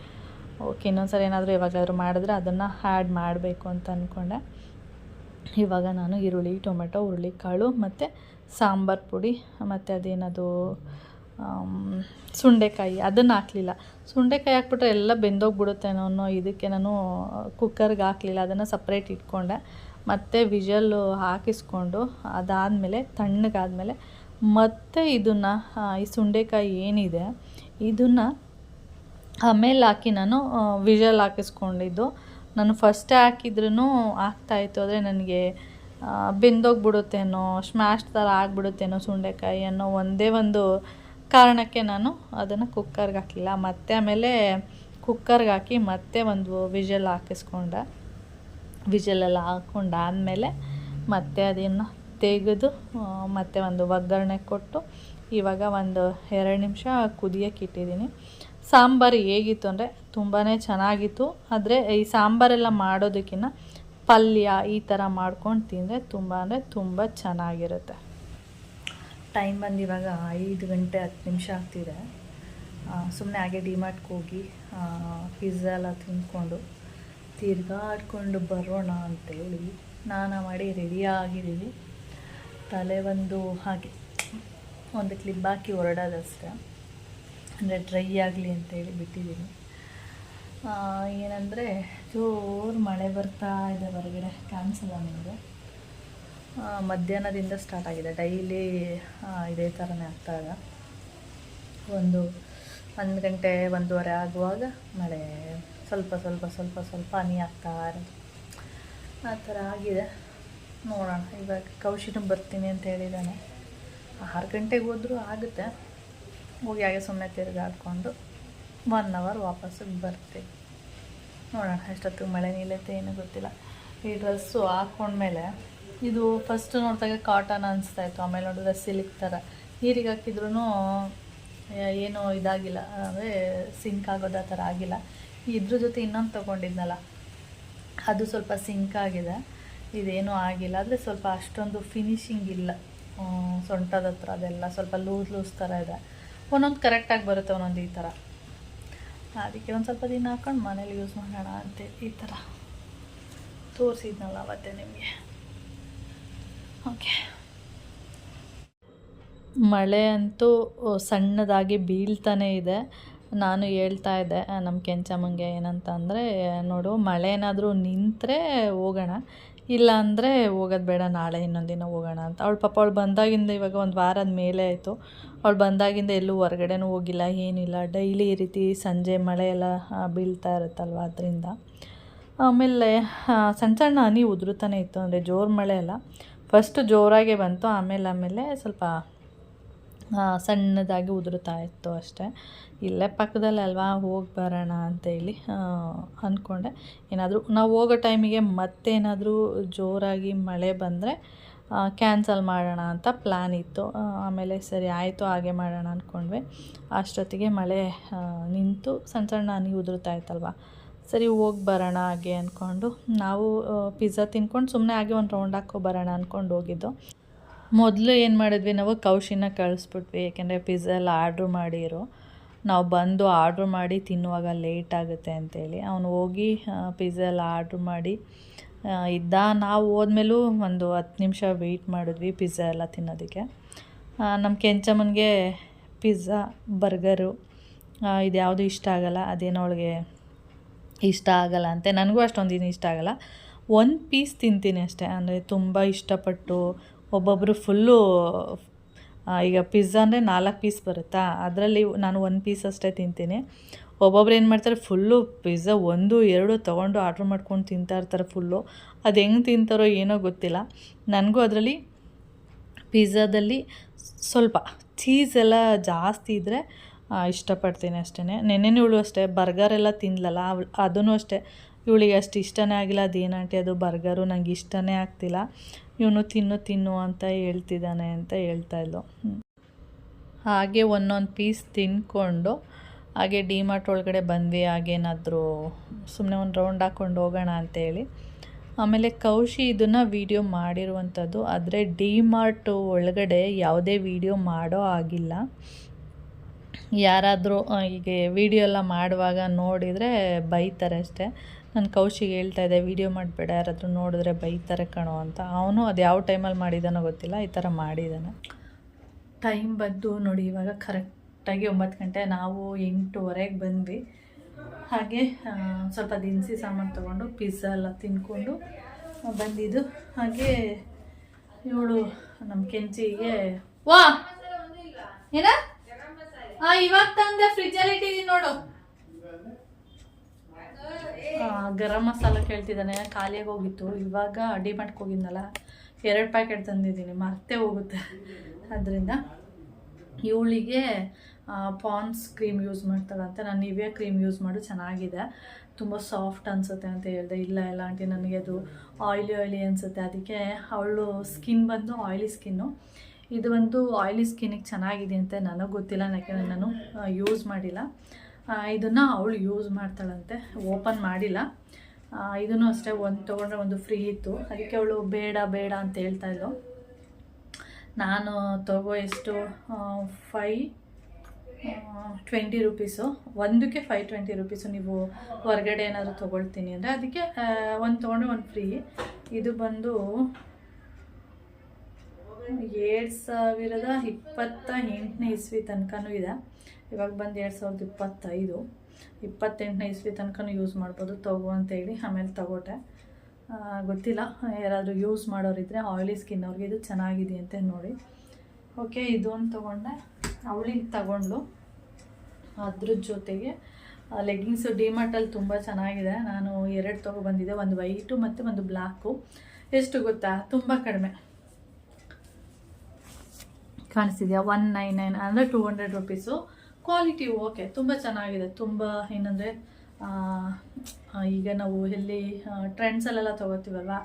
A: ಓಕೆ ಇನ್ನೊಂದ್ಸಲ ಏನಾದರೂ ಯಾವಾಗಲಾದ್ರೂ ಮಾಡಿದ್ರೆ ಅದನ್ನು ಆ್ಯಡ್ ಮಾಡಬೇಕು ಅಂತ ಅಂದ್ಕೊಂಡೆ ಇವಾಗ ನಾನು ಈರುಳ್ಳಿ, ಟೊಮೆಟೊ, ಹುರುಳಿಕಾಳು ಮತ್ತು ಸಾಂಬಾರು ಪುಡಿ, ಮತ್ತು ಅದೇನದು ಸುಂಡೆಕಾಯಿ, ಅದನ್ನು ಹಾಕಲಿಲ್ಲ. ಸುಂಡೆಕಾಯಿ ಹಾಕ್ಬಿಟ್ರೆ ಎಲ್ಲ ಬೆಂದೋಗ್ಬಿಡುತ್ತೇನೋ ಅನ್ನೋ ಇದಕ್ಕೆ ನಾನು ಕುಕ್ಕರ್ಗೆ ಹಾಕಲಿಲ್ಲ, ಅದನ್ನು ಸಪ್ರೇಟ್ ಇಟ್ಕೊಂಡೆ. ಮತ್ತು ವಿಜಲ್ಲು ಹಾಕಿಸ್ಕೊಂಡು ಅದಾದಮೇಲೆ ತಣ್ಣಗಾದಮೇಲೆ ಮತ್ತೆ ಇದನ್ನು ಈ ಸುಂಡೆಕಾಯಿ ಏನಿದೆ, ಇದನ್ನು ಆಮೇಲೆ ಹಾಕಿ ನಾನು ವಿಜಲ್ ಹಾಕಿಸ್ಕೊಂಡಿದ್ದು. ನಾನು ಫಸ್ಟೇ ಹಾಕಿದ್ರೂ ಆಗ್ತಾಯಿತ್ತು ಆದರೆ ನನಗೆ ಬೆಂದೋಗ್ಬಿಡುತ್ತೇನೋ ಸ್ಮ್ಯಾಶ್ ಥರ ಆಗಿಬಿಡುತ್ತೇನೋ ಸುಂಡೆಕಾಯಿ ಅನ್ನೋ ಒಂದೇ ಒಂದು ಕಾರಣಕ್ಕೆ ನಾನು ಅದನ್ನು ಕುಕ್ಕರ್ಗೆ ಹಾಕಲಿಲ್ಲ. ಮತ್ತೆ ಆಮೇಲೆ ಕುಕ್ಕರ್ಗೆ ಹಾಕಿ ಮತ್ತೆ ಒಂದು ವಿಜಲ್ ಹಾಕಿಸ್ಕೊಂಡೆ. ವಿಷಲೆಲ್ಲ ಹಾಕ್ಕೊಂಡಾದಮೇಲೆ ಮತ್ತೆ ಅದನ್ನು ತೆಗೆದು ಮತ್ತೆ ಒಂದು ಒಗ್ಗರಣೆ ಕೊಟ್ಟು ಇವಾಗ ಒಂದು ಎರಡು ನಿಮಿಷ ಕುದಿಯೋಕೆ ಇಟ್ಟಿದ್ದೀನಿ. ಸಾಂಬಾರು ಹೇಗಿತ್ತು ಅಂದರೆ ತುಂಬಾ ಚೆನ್ನಾಗಿತ್ತು. ಆದರೆ ಈ ಸಾಂಬಾರೆಲ್ಲ ಮಾಡೋದಕ್ಕಿಂತ ಪಲ್ಯ ಈ ಥರ ಮಾಡ್ಕೊಂಡು ತಿಂದರೆ ತುಂಬ ಅಂದರೆ ತುಂಬ ಚೆನ್ನಾಗಿರುತ್ತೆ. ಟೈಮ್ ಬಂದು ಇವಾಗ ಐದು ಗಂಟೆ ಹತ್ತು ನಿಮಿಷ ಆಗ್ತಿದೆ. ಸುಮ್ಮನೆ ಹಾಗೆ ಡಿಮಾರ್ಟ್ಗೆ ಹೋಗಿ ಪಿಜ್ಜಾ ಎಲ್ಲ ತಿಂದ್ಕೊಂಡು ತಿರ್ಗಾಡ್ಕೊಂಡು ಬರೋಣ ಅಂತೇಳಿ ನಾನು ಮಾಡಿ ರೆಡಿಯಾಗಿದ್ದೀವಿ ತಲೆ ಒಂದು ಹಾಗೆ ಒಂದು ಕ್ಲಿಪ್ ಹಾಕಿ ಹೊರಡೋದಷ್ಟೇ. ಅಂದರೆ ಡ್ರೈ ಆಗಲಿ ಅಂತೇಳಿ ಬಿಟ್ಟಿದ್ದೀನಿ. ಏನಂದರೆ ಜೋರು ಮಳೆ ಬರ್ತಾ ಇದೆ ಹೊರಗಡೆ, ಕಾಣಿಸಲ್ಲ ನಿಮಗೆ? ಮಧ್ಯಾಹ್ನದಿಂದ ಸ್ಟಾರ್ಟ್ ಆಗಿದೆ. ಡೈಲಿ ಇದೇ ಥರನೇ ಆಗ್ತಾ ಇದೆ ಒಂದು ಒಂದು ಗಂಟೆ, ಒಂದೂವರೆ ಆಗುವಾಗ ಮಳೆ ಸ್ವಲ್ಪ ಸ್ವಲ್ಪ ಸ್ವಲ್ಪ ಸ್ವಲ್ಪ ಹನಿ ಆಗ್ತಾ ಇರೋದು. ಆ ಥರ ಆಗಿದೆ. ನೋಡೋಣ. ಇವಾಗ ಕೌಶಿನ ಬರ್ತೀನಿ ಅಂತ ಹೇಳಿದ್ದಾನೆ ಆರು ಗಂಟೆಗೆ ಹೋದರೂ ಆಗುತ್ತೆ. ಹಾಗೆ ಸುಮ್ಮನೆ ತಿರುಗಾಡ್ಕೊಂಡು ಒನ್ ಅವರ್ ವಾಪಸ್ಸಿಗೆ ಬರ್ತೀವಿ. ನೋಡೋಣ, ಎಷ್ಟೊತ್ತಿಗೆ ಮಳೆ ನಿಲ್ಲುತ್ತೆ ಏನೂ ಗೊತ್ತಿಲ್ಲ. ಈ ಡ್ರೆಸ್ಸು ಹಾಕ್ಕೊಂಡ್ಮೇಲೆ ಇದು ಫಸ್ಟ್ ನೋಡಿದಾಗ ಕಾಟನ್ ಅನಿಸ್ತಾ ಇತ್ತು. ಆಮೇಲೆ ನೋಡಿದ್ರೆ ಸಿಲ್ಕ್ ಥರ. ನೀರಿಗೆ ಹಾಕಿದ್ರೂ ಏನೂ ಇದಾಗಿಲ್ಲ. ಅಂದರೆ ಸಿಂಕ್ ಆಗೋದು ಆ ಥರ ಆಗಿಲ್ಲ. ಇದ್ರ ಜೊತೆ ಇನ್ನೊಂದು ತೊಗೊಂಡಿದ್ನಲ್ಲ, ಅದು ಸ್ವಲ್ಪ ಸಿಂಕ್ ಆಗಿದೆ. ಇದೇನೂ ಆಗಿಲ್ಲ. ಆದರೆ ಸ್ವಲ್ಪ ಅಷ್ಟೊಂದು ಫಿನಿಶಿಂಗ್ ಇಲ್ಲ. ಸೊಂಟದ ಹತ್ರ ಅದೆಲ್ಲ ಸ್ವಲ್ಪ ಲೂಸ್ ಲೂಸ್ ಥರ ಇದೆ. ಒಂದೊಂದು ಕರೆಕ್ಟಾಗಿ ಬರುತ್ತೆ, ಒಂದೊಂದು ಈ ಥರ ಅದಕ್ಕೆ ಒಂದು ಸ್ವಲ್ಪ ದಿನ ಹಾಕೊಂಡು ಮನೇಲಿ ಯೂಸ್ ಮಾಡೋಣ ಅಂತ ಈ ಥರ ತೋರಿಸಿದ್ನಲ್ಲ ಅವತ್ತೆ ನಿಮಗೆ. ಓಕೆ ಮಳೆ ಅಂತೂ ಸಣ್ಣದಾಗಿ ಬೀಳ್ತಾನೇ ಇದೆ. ನಾನು ಹೇಳ್ತಾ ಇದ್ದೆ ನಮ್ಮ ಕೆಂಚಮ್ಮಂಗೆ ಏನಂತ ಅಂದರೆ ನೋಡು, ಮಳೆ ಏನಾದರೂ ನಿಂತರೆ ಹೋಗೋಣ. ಇಲ್ಲ ಅಂದರೆ ಹೋಗೋದು ಬೇಡ, ನಾಳೆ ಇನ್ನೊಂದು ದಿನ ಹೋಗೋಣ ಅಂತ. ಅವಳು ಪಾಪ ಅವಳು ಬಂದಾಗಿಂದ ಇವಾಗ ಒಂದು ವಾರದ ಮೇಲೆ ಆಯಿತು. ಅವಳು ಬಂದಾಗಿಂದ ಎಲ್ಲೂ ಹೊರಗಡೆನೂ ಹೋಗಿಲ್ಲ, ಏನಿಲ್ಲ. ಡೈಲಿ ಈ ರೀತಿ ಸಂಜೆ ಮಳೆ ಎಲ್ಲ ಬೀಳ್ತಾ ಇರುತ್ತಲ್ವ ಅದರಿಂದ. ಆಮೇಲೆ ಸಣ್ಣ ಸಣ್ಣ ಹನಿ ಉದುರುತ್ತಾನೆ ಇತ್ತು, ಅಂದರೆ ಜೋರು ಮಳೆ ಅಲ್ಲ. ಫಸ್ಟ್ ಜೋರಾಗೆ ಬಂತು, ಆಮೇಲೆ ಆಮೇಲೆ ಸ್ವಲ್ಪ ಸಣ್ಣದಾಗಿ ಉದುರುತ್ತಾ ಇತ್ತು ಅಷ್ಟೇ. ಇಲ್ಲೇ ಪಕ್ಕದಲ್ಲೇ ಅಲ್ವಾ, ಹೋಗಿ ಬರೋಣ ಅಂತೇಳಿ ಅಂದ್ಕೊಂಡೆ ಏನಾದರೂ, ನಾವು ಹೋಗೋ ಟೈಮಿಗೆ ಮತ್ತೇನಾದರೂ ಜೋರಾಗಿ ಮಳೆ ಬಂದರೆ ಕ್ಯಾನ್ಸಲ್ ಮಾಡೋಣ ಅಂತ ಪ್ಲ್ಯಾನ್ ಇತ್ತು. ಆಮೇಲೆ ಸರಿ ಆಯಿತು, ಹಾಗೆ ಮಾಡೋಣ ಅಂದ್ಕೊಂಡ್ವಿ ಅಷ್ಟೊತ್ತಿಗೆ ಮಳೆ ನಿಂತು ಸಣ್ಣ ಸಣ್ಣ ಹನಿ ಉದುರುತ್ತಾ ಇತ್ತಲ್ವ. ಸರಿ ಹೋಗಿ ಬರೋಣ ಹಾಗೆ ಅಂದ್ಕೊಂಡು ನಾವು ಪಿಜ್ಜಾ ತಿನ್ಕೊಂಡು ಸುಮ್ಮನೆ ಹಾಗೆ ಒಂದು ರೌಂಡ್ ಹಾಕೋ ಬರೋಣ ಅಂದ್ಕೊಂಡು ಹೋಗಿದ್ದು. ಮೊದಲು ಏನು ಮಾಡಿದ್ವಿ, ನಾವು ಕೌಶಿನ ಕಳಿಸ್ಬಿಟ್ವಿ. ಯಾಕೆಂದರೆ ಪಿಜ್ಜಾ ಎಲ್ಲ ಆರ್ಡ್ರ್ ಮಾಡಿರೋ. ನಾವು ಬಂದು ಆರ್ಡ್ರ್ ಮಾಡಿ ತಿನ್ನುವಾಗ ಲೇಟ್ ಆಗುತ್ತೆ ಅಂತೇಳಿ. ಅವನು ಹೋಗಿ ಪಿಜ್ಜಾ ಎಲ್ಲ ಆರ್ಡ್ರ್ ಮಾಡಿ ಇದ್ದ. ನಾವು ಹೋದ್ಮೇಲೂ ಒಂದು ಹತ್ತು ನಿಮಿಷ ವೆಯ್ಟ್ ಮಾಡಿದ್ವಿ ಪಿಜ್ಜಾ ಎಲ್ಲ ತಿನ್ನೋದಕ್ಕೆ. ನಮ್ಮ ಕೆಂಚಮ್ಮನಿಗೆ ಪಿಜ್ಜಾ ಬರ್ಗರು ಇದು ಯಾವುದು ಇಷ್ಟ ಆಗಲ್ಲ, ಅದೇನೋ ಅವಳಿಗೆ ಇಷ್ಟ ಆಗಲ್ಲ ಅಂತೆ. ನನಗೂ ಅಷ್ಟೊಂದು ಇಷ್ಟ ಆಗಲ್ಲ. ಒಂದು ಪೀಸ್ ತಿಂತೀನಿ ಅಷ್ಟೇ. ಅಂದರೆ ತುಂಬ ಇಷ್ಟಪಟ್ಟು ಒಬ್ಬೊಬ್ಬರು ಫುಲ್ಲು ಈಗ ಪಿಜ್ಜಾ ಅಂದರೆ ನಾಲ್ಕು ಪೀಸ್ ಬರುತ್ತಾ? ಅದರಲ್ಲಿ ನಾನು ಒಂದು ಪೀಸ್ ಅಷ್ಟೇ ತಿಂತೀನಿ. ಒಬ್ಬೊಬ್ರು ಏನು ಮಾಡ್ತಾರೆ, ಫುಲ್ಲು ಪಿಜ್ಜಾ ಒಂದು, ಎರಡು ತೊಗೊಂಡು ಆರ್ಡ್ರ್ ಮಾಡ್ಕೊಂಡು ತಿಂತಾ ಇರ್ತಾರೆ ಫುಲ್ಲು. ಅದು ಹೆಂಗೆ ತಿಂತಾರೋ ಏನೋ ಗೊತ್ತಿಲ್ಲ. ನನಗೂ ಅದರಲ್ಲಿ ಪಿಜ್ಜಾದಲ್ಲಿ ಸ್ವಲ್ಪ ಚೀಸ್ ಎಲ್ಲ ಜಾಸ್ತಿ ಇದ್ದರೆ ಇಷ್ಟಪಡ್ತೀನಿ ಅಷ್ಟೇ ನೆನ್ನೆನೇ ಇವಳು ಅಷ್ಟೇ, ಬರ್ಗರ್ ಎಲ್ಲ ತಿನ್ನಲಲ್ಲ ಅವಳು ಅದೂ ಅಷ್ಟೇ. ಇವಳಿಗೆ ಅಷ್ಟು ಇಷ್ಟನೇ ಆಗಿಲ್ಲ, ಅದೇನಂಟಿ ಅದು ಬರ್ಗರು ನನಗೆ ಇಷ್ಟನೇ ಆಗ್ತಿಲ್ಲ. ಇವನು ತಿನ್ನು ತಿನ್ನು ಅಂತ ಹೇಳ್ತಿದ್ದಾನೆ ಅಂತ ಹೇಳ್ತಾ ಇದ್ಲು. ಹಾಗೆ ಒಂದೊಂದು ಪೀಸ್ ತಿನ್ಕೊಂಡು ಹಾಗೆ ಡಿಮಾರ್ಟ್ ಒಳಗಡೆ ಬಂದ್ವಿ, ಹಾಗೇನಾದರೂ ಸುಮ್ಮನೆ ಒಂದು ರೌಂಡ್ ಹಾಕ್ಕೊಂಡು ಹೋಗೋಣ ಅಂತೇಳಿ ಆಮೇಲೆ ಕೌಶಿ ಇದನ್ನು ವೀಡಿಯೋ ಮಾಡಿರುವಂಥದ್ದು, ಆದರೆ ಡಿಮಾರ್ಟ್ ಒಳಗಡೆ ಯಾವುದೇ ವೀಡಿಯೋ ಮಾಡೋ ಆಗಿಲ್ಲ. ಯಾರಾದರೂ ಹೀಗೆ ವೀಡಿಯೋ ಎಲ್ಲ ಮಾಡುವಾಗ ನೋಡಿದರೆ ಬೈತಾರೆ ಅಷ್ಟೇ. ನಾನು ಕೌಶಿಗೆ ಹೇಳ್ತಾ ಇದ್ದೆ ವೀಡಿಯೋ ಮಾಡಬೇಡ, ಯಾರಾದರೂ ನೋಡಿದ್ರೆ ಬೈತಾರೆ ಕಣೋ ಅಂತ. ಅವನು ಅದು ಯಾವ ಟೈಮಲ್ಲಿ ಮಾಡಿದಾನೋ ಗೊತ್ತಿಲ್ಲ, ಈ ಥರ ಮಾಡಿದ್ದಾನೆ ಟೈಮ್ ಬಂದು ನೋಡಿ, ಇವಾಗ ಕರೆಕ್ಟಾಗಿ ಒಂಬತ್ತು ಗಂಟೆ, ನಾವು ಎಂಟುವರೆಗೆ ಬಂದ್ವಿ. ಹಾಗೆ ಸ್ವಲ್ಪ ದಿನಸಿ ಸಾಮಾನು ತೊಗೊಂಡು, ಪಿಜ್ಜಾ ಎಲ್ಲ ತಿಂದ್ಕೊಂಡು ಬಂದಿದ್ದು. ಹಾಗೆ, ಇವಳು ನಮ್ಮ ಕೆಂಚಿಗೆ ವಾ ಏನ? ಇವಾಗ ತಂದೆ ಫ್ರಿಜ್ಜಲ್ಲಿ ಇಟ್ಟಿದ್ದೀನಿ ನೋಡು. ಗರಂ ಮಸಾಲ ಕೇಳ್ತಿದ್ದಾನೆ, ಖಾಲಿಯಾಗಿ ಹೋಗಿತ್ತು. ಇವಾಗ ಅಡಿ ಹೋಗಿದ್ನಲ್ಲ, ಎರಡು ಪ್ಯಾಕೆಟ್ ತಂದಿದ್ದೀನಿ ಮರ್ತೇ ಹೋಗುತ್ತೆ. ಅದರಿಂದ ಇವಳಿಗೆ ಪಾನ್ಸ್ ಕ್ರೀಮ್ ಯೂಸ್ ಮಾಡ್ತಾಳಂತೆ ನಾನು ನಿವ್ಯ ಕ್ರೀಮ್ ಯೂಸ್ ಮಾಡು, ಚೆನ್ನಾಗಿದೆ. ತುಂಬ ಸಾಫ್ಟ್ ಅನಿಸುತ್ತೆ ಅಂತ ಹೇಳಿದೆ. ಇಲ್ಲ ಇಲ್ಲ ಆಂಟಿ, ನನಗೆ ಅದು ಆಯ್ಲಿ ಆಯ್ಲಿ ಅನಿಸುತ್ತೆ. ಅದಕ್ಕೆ ಅವಳು ಸ್ಕಿನ್ ಬಂದು ಆಯ್ಲಿ ಸ್ಕಿನ್ನು ಇದು ಒಂದು ಆಯ್ಲಿ ಸ್ಕಿನ್ನಿಗೆ ಚೆನ್ನಾಗಿದೆ ಅಂತ ನನಗೆ ಗೊತ್ತಿಲ್ಲ, ಯಾಕೆಂದರೆ ನಾನು ಯೂಸ್ ಮಾಡಿಲ್ಲ. ಇದನ್ನು ಅವಳು ಯೂಸ್ ಮಾಡ್ತಾಳಂತೆ. ಓಪನ್ ಮಾಡಿಲ್ಲ. ಇದನ್ನು ಅಷ್ಟೇ ಒಂದು ತೊಗೊಂಡ್ರೆ ಒಂದು ಫ್ರೀ ಇತ್ತು. ಅದಕ್ಕೆ ಅವಳು ಬೇಡ ಬೇಡ ಅಂತ ಹೇಳ್ತಾ ಇದ್ಲು. ನಾನು ತಗೋ ಎಷ್ಟು ಫೈ ಟ್ವೆಂಟಿ ರುಪೀಸು ಒಂದಕ್ಕೆ ಫೈವ್ ಟ್ವೆಂಟಿ ರುಪೀಸು ನೀವು ಹೊರಗಡೆ ಏನಾದರೂ ತೊಗೊಳ್ತೀನಿ ಅಂದರೆ ಅದಕ್ಕೆ ಒಂದು ತೊಗೊಂಡ್ರೆ ಒಂದು ಫ್ರೀ ಇದು ಬಂದು ಎರಡು ಸಾವಿರದ ಇಪ್ಪತ್ತ ಎಂಟನೇ ಇಸ್ವಿ ತನಕನೂ ಇದೆ. ಇವಾಗ ಬಂದು ಎರಡು ಸಾವಿರದ ಇಪ್ಪತ್ತೈದು, ಇಪ್ಪತ್ತೆಂಟನೇ ಇಸ್ವಿ ತನಕನೂ ಯೂಸ್ ಮಾಡ್ಬೋದು. ತಗೋ ಅಂತೇಳಿ ಆಮೇಲೆ ತಗೋಟೆ ಗೊತ್ತಿಲ್ಲ. ಯಾರಾದರೂ ಯೂಸ್ ಮಾಡೋರಿದ್ರೆ ಆಯಿಲಿ ಸ್ಕಿನ್ ಅವ್ರಿಗೆ ಇದು ಚೆನ್ನಾಗಿದೆ ಅಂತ ನೋಡಿ. ಓಕೆ ಇದೊಂದು ತೊಗೊಂಡೆ. ಅವಳಿಗೆ ತಗೊಂಡ್ಲು. ಅದ್ರ ಜೊತೆಗೆ ಲೆಗ್ಗಿಂಗ್ಸು ಡಿಮಾರ್ಟಲ್ಲಿ ತುಂಬ ಚೆನ್ನಾಗಿದೆ. ನಾನು ಎರಡು ತೊಗೊಬಂದಿದ್ದೆ ಒಂದು ವೈಟು ಮತ್ತು ಒಂದು ಬ್ಲ್ಯಾಕು ಎಷ್ಟು ಗೊತ್ತಾ? ತುಂಬ ಕಡಿಮೆ. ಕಾಣಿಸ್ತಿದೆಯಾ? ಒನ್ ನೈನ್ ನೈನ್ ಅಂದರೆ two hundred rupees quality okay ತುಂಬ ಚೆನ್ನಾಗಿದೆ, ತುಂಬ ಏನಂದರೆ ಈಗ ನಾವು ಎಲ್ಲಿ ಟ್ರೆಂಡ್ಸಲ್ಲೆಲ್ಲ ತೊಗೋತೀವಲ್ವ,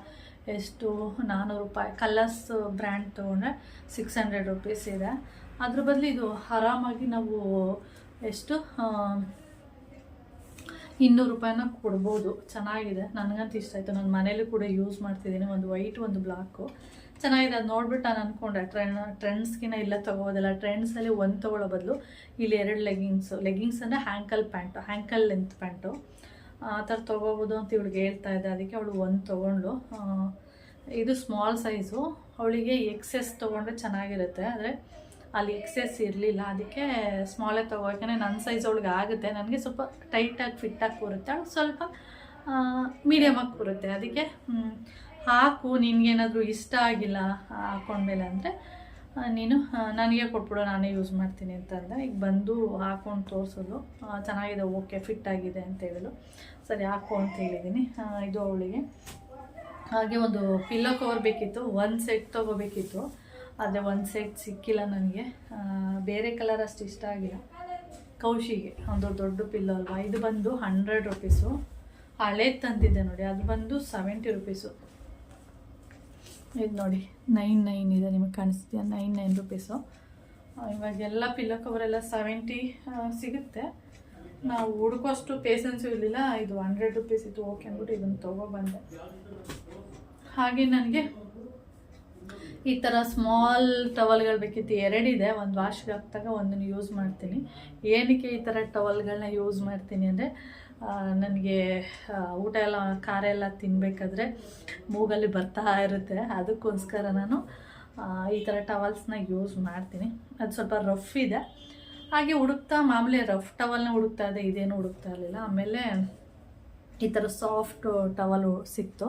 A: ಎಷ್ಟು ನಾನ್ನೂರು ರೂಪಾಯಿ ಕಲರ್ಸ್ ಬ್ರ್ಯಾಂಡ್ ತೊಗೊಂಡ್ರೆ ಸಿಕ್ಸ್ ಹಂಡ್ರೆಡ್ ರುಪೀಸ್ ಇದೆ. ಅದ್ರ ಬದಲು ಇದು ಆರಾಮಾಗಿ ನಾವು ಎಷ್ಟು ಇನ್ನೂರು ರೂಪಾಯಿನ ಕೊಡ್ಬೋದು, ಚೆನ್ನಾಗಿದೆ. ನನಗಂತೂ ಇಷ್ಟ ಆಯಿತು. ನಾನು ಮನೇಲಿ ಕೂಡ ಯೂಸ್ ಮಾಡ್ತಿದ್ದೀನಿ, ಒಂದು ವೈಟ್ ಒಂದು ಬ್ಲಾಕು ಚೆನ್ನಾಗಿದೆ, ಅದು ನೋಡ್ಬಿಟ್ಟು ನಾನು ಅಂದ್ಕೊಂಡೆ ಟ್ರೆಂಡ್ ಟ್ರೆಂಡ್ಸ್ಗಿನ ಇಲ್ಲ ತೊಗೋಬೋದಲ್ಲ ಟ್ರೆಂಡ್ಸಲ್ಲಿ ಒಂದು ತೊಗೊಳ್ಳೋ ಬದಲು ಇಲ್ಲಿ ಎರಡು ಲೆಗ್ಗಿಂಗ್ಸು ಲೆಗ್ಗಿಂಗ್ಸ್ ಅಂದರೆ ankle pant ankle length pant ಆ ಥರ ತೊಗೋಬೋದು ಅಂತ ಇವಳಿಗೆ ಹೇಳ್ತಾ ಇದ್ದೆ. ಅದಕ್ಕೆ ಅವಳು ಒಂದು ತೊಗೊಂಡ್ಳು. ಇದು ಸ್ಮಾಲ್ ಸೈಜು ಅವಳಿಗೆ ಎಕ್ಸೆಸ್ ತೊಗೊಂಡ್ರೆ ಚೆನ್ನಾಗಿರುತ್ತೆ. ಆದರೆ ಅಲ್ಲಿ ಎಕ್ಸೆಸ್ ಇರಲಿಲ್ಲ. ಅದಕ್ಕೆ ಸ್ಮಾಲೇ ತಗೋ. ಯಾಕಂದರೆ ನನ್ನ ಸೈಜ್ ಅವಳಿಗೆ ಆಗುತ್ತೆ. ನನಗೆ ಸ್ವಲ್ಪ ಟೈಟಾಗಿ ಫಿಟ್ಟಾಗಿ ಕೂರುತ್ತೆ. ಅವಳು ಸ್ವಲ್ಪ ಮೀಡಿಯಮಾಗಿ ಕೂರುತ್ತೆ. ಅದಕ್ಕೆ ಹಾಕು, ನಿನಗೇನಾದರೂ ಇಷ್ಟ ಆಗಿಲ್ಲ ಹಾಕೊಂಡ್ಮೇಲೆ ಅಂದರೆ ನೀನು ನನಗೆ ಕೊಟ್ಬಿಡು, ನಾನೇ ಯೂಸ್ ಮಾಡ್ತೀನಿ ಅಂತ ಅಂದೆ ಈಗ ಬಂದು ಹಾಕೊಂಡು ತೋರಿಸೋದು. ಚೆನ್ನಾಗಿದೆ, ಓಕೆ ಫಿಟ್ ಆಗಿದೆ ಅಂತ ಹೇಳಿದ್ರು. ಸರಿ, ಹಾಕು ಅಂತ ಹೇಳಿದ್ದೀನಿ ಇದು ಅವಳಿಗೆ. ಹಾಗೆ ಒಂದು ಪಿಲ್ಲೋ ಕವರ್ ಬೇಕಿತ್ತು ಒಂದು ಸೆಟ್ ತೊಗೋಬೇಕಿತ್ತು. ಆದರೆ ಒಂದು ಸೆಟ್ ಸಿಕ್ಕಿಲ್ಲ ನನಗೆ. ಬೇರೆ ಕಲರ್ ಅಷ್ಟು ಇಷ್ಟ ಆಗಿಲ್ಲ. ಕೌಶಿಗೆ, ಒಂದು ದೊಡ್ಡ ಪಿಲ್ಲೋ ಅಲ್ವಾ? ಇದು ಬಂದು ಹಂಡ್ರೆಡ್ ರುಪೀಸು ಹಳೇದು ತಂದಿದ್ದೆ ನೋಡಿ, ಅದು ಬಂದು ಸೆವೆಂಟಿ ರುಪೀಸು ಇದು ನೋಡಿ ನೈನ್ ನೈನ್ ಇದೆ, ನಿಮಗೆ ಕಾಣಿಸ್ತೀಯ ನೈನ್ ನೈನ್ ರುಪೀಸು ಇವಾಗೆಲ್ಲ ಪಿಲ್ಲೋ ಕವರೆಲ್ಲ ಸೆವೆಂಟಿ ಸಿಗುತ್ತೆ. ನಾವು ಹುಡುಕೋಷ್ಟು ಪೇಷನ್ಸು ಇರಲಿಲ್ಲ, ಇದು ಹಂಡ್ರೆಡ್ ರುಪೀಸ್ ಇತ್ತು ಓಕೆ ಅಂದ್ಬಿಟ್ಟು ಇದನ್ನು ತೊಗೊಬಂದೆ ಹಾಗೆ ನನಗೆ ಈ ಥರ ಸ್ಮಾಲ್ ಟವಲ್ಗಳು ಬೇಕಿತ್ತು ಎರಡಿದೆ ಒಂದು ವಾಶ್ಗೆ ಹಾಕ್ದಾಗ ಒಂದನ್ನು ಯೂಸ್ ಮಾಡ್ತೀನಿ. ಏನಕ್ಕೆ ಈ ಥರ ಟವಲ್ಗಳನ್ನ ಯೂಸ್ ಮಾಡ್ತೀನಿ ಅಂದರೆ ನನಗೆ ಊಟ ಎಲ್ಲ, ಖಾರ ಎಲ್ಲ ತಿನ್ನಬೇಕಾದ್ರೆ ಮೂಗಲ್ಲಿ ಬರ್ತಾ ಇರುತ್ತೆ. ಅದಕ್ಕೋಸ್ಕರ ನಾನು ಈ ಥರ ಟವಲ್ಸ್ನ ಯೂಸ್ ಮಾಡ್ತೀನಿ. ಅದು ಸ್ವಲ್ಪ ರಫ್ ಇದೆ. ಹಾಗೆ ಹುಡುಕ್ತಾ ಮಾಮೂಲಿ ರಫ್ ಟವಲ್ನ ಹುಡುಕ್ತಾ ಇದೆ, ಇದೇನು ಹುಡುಕ್ತಾ ಇರಲಿಲ್ಲ. ಆಮೇಲೆ ಈ ಥರ ಸಾಫ್ಟ್ ಟವಲ್ ಸಿಕ್ತು.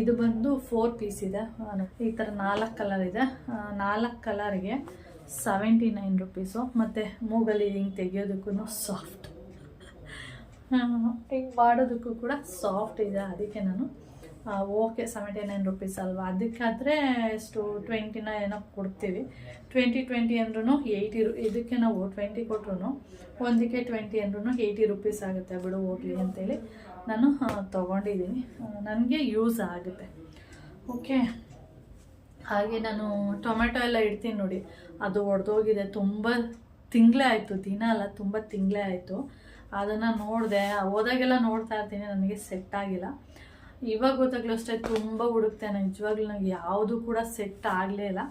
A: ಇದು ಬಂದು ಫೋರ್ ಪೀಸ್ ಇದೆ. ಈ ಥರ ನಾಲ್ಕು ಕಲರ್ ಇದೆ. ನಾಲ್ಕು ಕಲರ್ಗೆ ಸೆವೆಂಟಿ ನೈನ್ ರುಪೀಸು ಮತ್ತು ಮೂಗಲ್ಲಿ ಹಿಂಗೆ ತೆಗಿಯೋದಕ್ಕೂ ಸಾಫ್ಟ್ ಹಿಂಗೆ ಮಾಡೋದಕ್ಕೂ ಕೂಡ ಸಾಫ್ಟ್ ಇದೆ. ಅದಕ್ಕೆ ನಾನು ಓಕೆ ಸೆವೆಂಟಿ ನೈನ್ ರುಪೀಸ್ ಅಲ್ವಾ? ಅದಕ್ಕಾದರೆ ಎಷ್ಟು ಟ್ವೆಂಟಿನ ಏನೋ ಕೊಡ್ತೀವಿ. ಟ್ವೆಂಟಿ ಟ್ವೆಂಟಿ ಅಂದ್ರೂ ಏಯ್ಟಿ ರು ಇದಕ್ಕೆ ನಾವು ಟ್ವೆಂಟಿ ಕೊಟ್ರು ಒಂದಕ್ಕೆ ಟ್ವೆಂಟಿ ಅಂದ್ರೂ ಏಯ್ಟಿ ರುಪೀಸ್ ಆಗುತ್ತೆ ಬಿಡು ಹೋಗಲಿ ಅಂತೇಳಿ ನಾನು ತೊಗೊಂಡಿದ್ದೀನಿ ನನಗೆ ಯೂಸ್ ಆಗುತ್ತೆ. ಓಕೆ ಹಾಗೆ ನಾನು ಟೊಮೆಟೊ ಎಲ್ಲ ಇಡ್ತೀನಿ ನೋಡಿ. ಅದು ಒಡೆದೋಗಿದೆ. ತುಂಬ ತಿಂಗಳೇ ಆಯಿತು, ದಿನ ಅಲ್ಲ, ತುಂಬ ತಿಂಗಳೇ ಆಯಿತು. ಅದನ್ನು ನೋಡಿದೆ ಹೋದಾಗೆಲ್ಲ ನೋಡ್ತಾ ಇರ್ತೀನಿ ನನಗೆ ಸೆಟ್ ಆಗಿಲ್ಲ. ಇವಾಗ ಗೊತ್ತಾಗ್ಲೂ ಅಷ್ಟೇ ತುಂಬ ಹುಡುಕ್ತೆ ನಿಜವಾಗ್ಲೂ ನನಗೆ ಯಾವುದು ಕೂಡ ಸೆಟ್ ಆಗಲೇ ಇಲ್ಲ.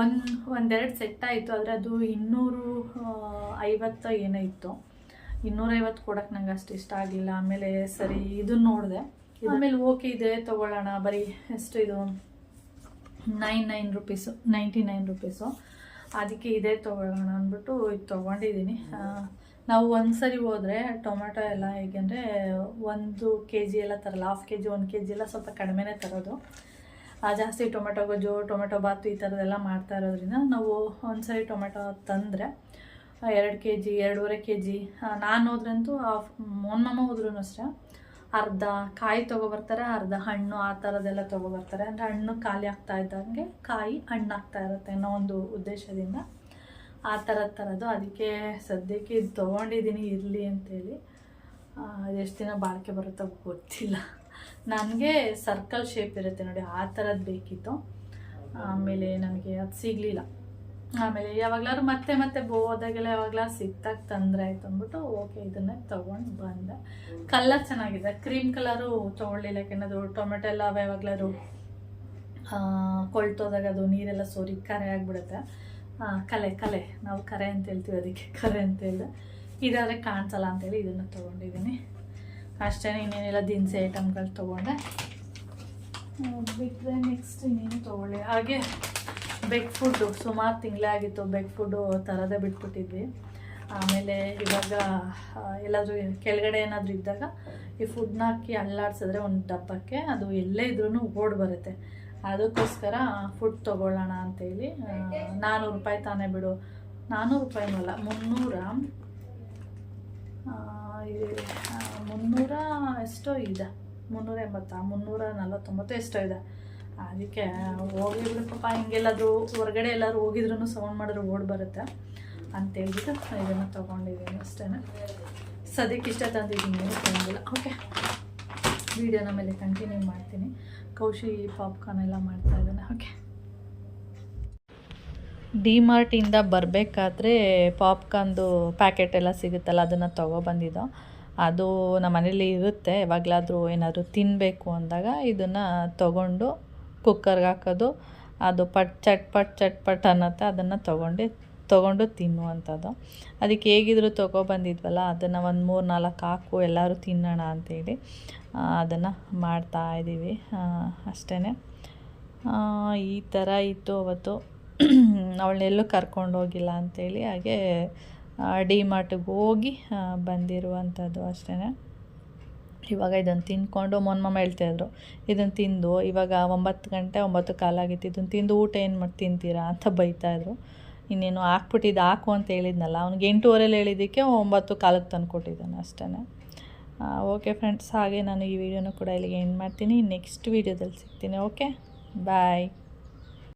A: ಒಂದು ಒಂದೆರಡು ಸೆಟ್ ಆಯಿತು ಆದರೆ ಅದು ಇನ್ನೂರು ಐವತ್ತ ಏನೋ ಇತ್ತು. ಇನ್ನೂರೈವತ್ತು ಕೊಡೋಕೆ ನಂಗೆ ಅಷ್ಟು ಇಷ್ಟ ಆಗಲಿಲ್ಲ. ಆಮೇಲೆ ಸರಿ ಇದನ್ನ ನೋಡಿದೆ. ಆಮೇಲೆ ಓಕೆ ಇದೆ ತೊಗೊಳ್ಳೋಣ. ಬರೀ ಎಷ್ಟು ಇದು nine nine rupees ninety nine rupees ಅದಕ್ಕೆ ಇದೇ ತೊಗೊಳ್ಳೋಣ ಅಂದ್ಬಿಟ್ಟು ಇದು ತೊಗೊಂಡಿದ್ದೀನಿ. ನಾವು ಒಂದ್ಸರಿ ಹೋದರೆ ಟೊಮೆಟೊ ಎಲ್ಲ ಹೇಗೆಂದರೆ ಒಂದು ಕೆ ಜಿ ಎಲ್ಲ ತರಲ್ಲ ಹಾಫ್ ಕೆ ಜಿ ಒಂದು ಕೆ ಜಿ ಎಲ್ಲ ಸ್ವಲ್ಪ ಕಡಿಮೆನೇ ತರೋದು. ಜಾಸ್ತಿ ಟೊಮೆಟೊ ಗೊಜ್ಜು ಟೊಮೆಟೊ ಬಾತು ಈ ಥರದ್ದೆಲ್ಲ ಮಾಡ್ತಾ ಇರೋದ್ರಿಂದ ನಾವು ಒಂದು ಸರಿ ಟೊಮೆಟೊ ತಂದರೆ ಎರಡು ಕೆ ಜಿ ಎರಡೂವರೆ ಕೆ ಜಿ ನಾನು ಹೋದ್ರಂತೂ ಮೊನ್ನಮ್ಮ ಹೋದ್ರೂ ಅಷ್ಟೇ, ಅರ್ಧ ಕಾಯಿ ತೊಗೊಬರ್ತಾರೆ, ಅರ್ಧ ಹಣ್ಣು ಆ ಥರದ್ದೆಲ್ಲ ತೊಗೊಬರ್ತಾರೆ. ಅಂದರೆ ಹಣ್ಣು ಖಾಲಿ ಆಗ್ತಾ ಇದ್ದಂಗೆ ಕಾಯಿ ಹಣ್ಣಾಗ್ತಾ ಇರುತ್ತೆ ಅನ್ನೋ ಒಂದು ಉದ್ದೇಶದಿಂದ ಆ ಥರ ಥರದ್ದು ಅದಕ್ಕೆ ಸದ್ಯಕ್ಕೆ ಇದು ತೊಗೊಂಡಿದ್ದೀನಿ, ಇರಲಿ ಅಂತೇಳಿ. ಎಷ್ಟು ದಿನ ಬಾಳಿಕೆ ಬರುತ್ತೋ ಗೊತ್ತಿಲ್ಲ. ನನಗೆ ಸರ್ಕಲ್ ಶೇಪ್ ಇರುತ್ತೆ ನೋಡಿ, ಆ ಥರದ್ದು ಬೇಕಿತ್ತು. ಆಮೇಲೆ ನನಗೆ ಅದು ಸಿಗಲಿಲ್ಲ. ಆಮೇಲೆ ಯಾವಾಗಲಾದ್ರು ಮತ್ತೆ ಮತ್ತೆ ಹೋದಾಗೆಲ್ಲ ಯಾವಾಗಲಾರು ಸಿಕ್ತಾಗ ತೊಂದರೆ ಆಯ್ತು ಅಂದ್ಬಿಟ್ಟು, ಓಕೆ, ಇದನ್ನ ತೊಗೊಂಡು ಬಂದೆ. ಕಲರ್ ಚೆನ್ನಾಗಿದೆ. ಕ್ರೀಮ್ ಕಲರು ತೊಗೊಳ್ಳಿಲ್ಲ, ಯಾಕೆಂದ್ರೆ ಟೊಮೆಟೊ ಎಲ್ಲ ಯಾವಾಗಲಾದ್ರು ಕೊಳ್ತೋದಾಗ ಅದು ನೀರೆಲ್ಲ ಸೋರಿ ಕರೆ ಆಗಿಬಿಡುತ್ತೆ. ಕಲೆ ಕಲೆ. ನಾವು ಕರೆ ಅಂತ ಹೇಳ್ತೀವಿ ಅದಕ್ಕೆ. ಕರೆ ಅಂತ ಹೇಳಿದೆ. ಇದಾದರೆ ಕಾಣಿಸಲ್ಲ ಅಂತೇಳಿ ಇದನ್ನು ತೊಗೊಂಡಿದ್ದೀನಿ. ಅಷ್ಟೇ, ಇನ್ನೇನೆಲ್ಲ ದಿನಸಿ ಐಟಮ್ಗಳು ತೊಗೊಂಡೆ. ಬಿಟ್ಟರೆ ನೆಕ್ಸ್ಟ್ ಇನ್ನೇನು ತೊಗೊಳ್ಳಿ. ಹಾಗೆ ಬೆಗ್ ಫುಡ್ಡು ಸುಮಾರು ತಿಂಗಳೇ ಆಗಿತ್ತು ಬೆಗ್ ಫುಡ್ಡು ತರದೇ ಬಿಟ್ಬಿಟ್ಟಿದ್ವಿ. ಆಮೇಲೆ ಇವಾಗ ಎಲ್ಲಾದರೂ ಕೆಳಗಡೆ ಏನಾದರೂ ಇದ್ದಾಗ ಈ ಫುಡ್ನ ಹಾಕಿ ಅಲ್ಲಾಡ್ಸಿದ್ರೆ ಒಂದು ಡಬ್ಬಕ್ಕೆ ಅದು ಎಲ್ಲೇ ಇದ್ರೂ ಓಡ್ ಬರುತ್ತೆ. ಅದಕ್ಕೋಸ್ಕರ ಫುಡ್ ತೊಗೊಳ್ಳೋಣ ಅಂತೇಳಿ ನಾನ್ನೂರು ರೂಪಾಯಿ ತಾನೇ ಬಿಡು. ನಾನ್ನೂರು ರೂಪಾಯಿ ಅಲ್ಲ, ಮುನ್ನೂರ. ಮುನ್ನೂರ ಎಷ್ಟೋ ಇದೆ. ಮುನ್ನೂರ ಎಂಬತ್ತಾ, ಮುನ್ನೂರ ನಲವತ್ತೊಂಬತ್ತು ಎಷ್ಟೋ ಇದೆ. ಅದಕ್ಕೆ ಹೋಗಿ ಬಿಡು ಪಾಪ ಹಿಂಗೆಲ್ಲಾದರೂ ಹೊರಗಡೆ ಎಲ್ಲರೂ ಹೋಗಿದ್ರು ಸೌಂಡ್ ಮಾಡಿದ್ರೆ ಓಡ್ ಬರುತ್ತೆ ಅಂತೇಳ್ಬಿಟ್ಟು ಇದನ್ನು ತೊಗೊಂಡಿದ್ದೀನಿ ಅಷ್ಟೇ ಸದ್ಯಕ್ಕೆ ಇಷ್ಟ ತಂದಿದ್ದೀನಿ ಓಕೆ ವೀಡಿಯೋನ ನಮ್ಮಲ್ಲಿ ಕಂಟಿನ್ಯೂ ಮಾಡ್ತೀನಿ. ಕೌಶಿ ಪಾಪ್ಕಾರ್ನ್ ಎಲ್ಲ ಮಾಡ್ತಾ ಇದ್ದಾನೆ. ಓಕೆ. ಡಿಮಾರ್ಟಿಂದ ಬರಬೇಕಾದ್ರೆ ಪಾಪ್ಕಾರ್ನ್ದು ಪ್ಯಾಕೆಟ್ ಎಲ್ಲ ಸಿಗುತ್ತಲ್ಲ, ಅದನ್ನು ತೊಗೊಬಂದಿದ್ದೋ ಅದು ನಮ್ಮ ಮನೇಲಿ ಇರುತ್ತೆ, ಯಾವಾಗಲಾದರೂ ಏನಾದರೂ ತಿನ್ನಬೇಕು ಅಂದಾಗ ಇದನ್ನು ತೊಗೊಂಡು ಕುಕ್ಕರ್ಗೆ ಹಾಕೋದು. ಅದು ಪಟ್, ಚಟ್ ಪಟ್ ಚಟ್ ಪಟ್ ಅನ್ನತ್ತೆ, ಅದನ್ನು ತೊಗೊಂಡು ತೊಗೊಂಡು ತಿನ್ನುವಂಥದ್ದು. ಅದಕ್ಕೆ ಹೇಗಿದ್ರು ತೊಗೊಬಂದಿದ್ವಲ್ಲ ಅದನ್ನು ಒಂದು ಮೂರು ನಾಲ್ಕು ಹಾಕು, ಎಲ್ಲರೂ ತಿನ್ನೋಣ ಅಂತೇಳಿ ಅದನ್ನು ಮಾಡ್ತಾ ಇದ್ದೀವಿ ಅಷ್ಟೇ ಈ ಥರ ಇತ್ತು ಅವತ್ತು. ಅವಳನ್ನೆಲ್ಲೂ ಕರ್ಕೊಂಡು ಹೋಗಿಲ್ಲ ಅಂತೇಳಿ, ಹಾಗೆ ಡಿ ಮಾರ್ಟಿಗೆ ಹೋಗಿ ಬಂದಿರುವಂಥದ್ದು ಅಷ್ಟೇ ಇವಾಗ ಇದನ್ನು ತಿಂದ್ಕೊಂಡು ಮೊನ್ಮಮ್ಮ ಹೇಳ್ತಾಯಿದ್ರು ಇದನ್ನು ತಿಂದು, ಇವಾಗ ಒಂಬತ್ತು ಗಂಟೆ, ಒಂಬತ್ತು ಕಾಲಾಗಿತ್ತು ಇದನ್ನು ತಿಂದು ಊಟ ಏನು ಮಾಡಿ ತಿಂತೀರಾ? ಅಂತ ಬೈತಾಯಿದ್ರು ಇನ್ನೇನು ಹಾಕ್ಬಿಟ್ಟಿದ್ದು ಹಾಕು ಅಂತ ಹೇಳಿದ್ನಲ್ಲ, ಅವ್ನಿಗೆ ಎಂಟೂವರೆಲಿ ಹೇಳಿದ್ದಕ್ಕೆ ಒಂಬತ್ತು ಕಾಲಕ್ಕೆ ತಂದು ಕೊಟ್ಟಿದ್ದಾನೆ ಅಷ್ಟೇ ಓಕೆ ಫ್ರೆಂಡ್ಸ್ ಹಾಗೆ ನಾನು ಈ ವಿಡಿಯೋನ ಕೂಡ ಇಲ್ಲಿಗೆ ಎಂಡ್ ಮಾಡ್ತೀನಿ. ನೆಕ್ಸ್ಟ್ ವೀಡಿಯೋದಲ್ಲಿ ಸಿಗ್ತೀನಿ ಓಕೆ ಬಾಯ್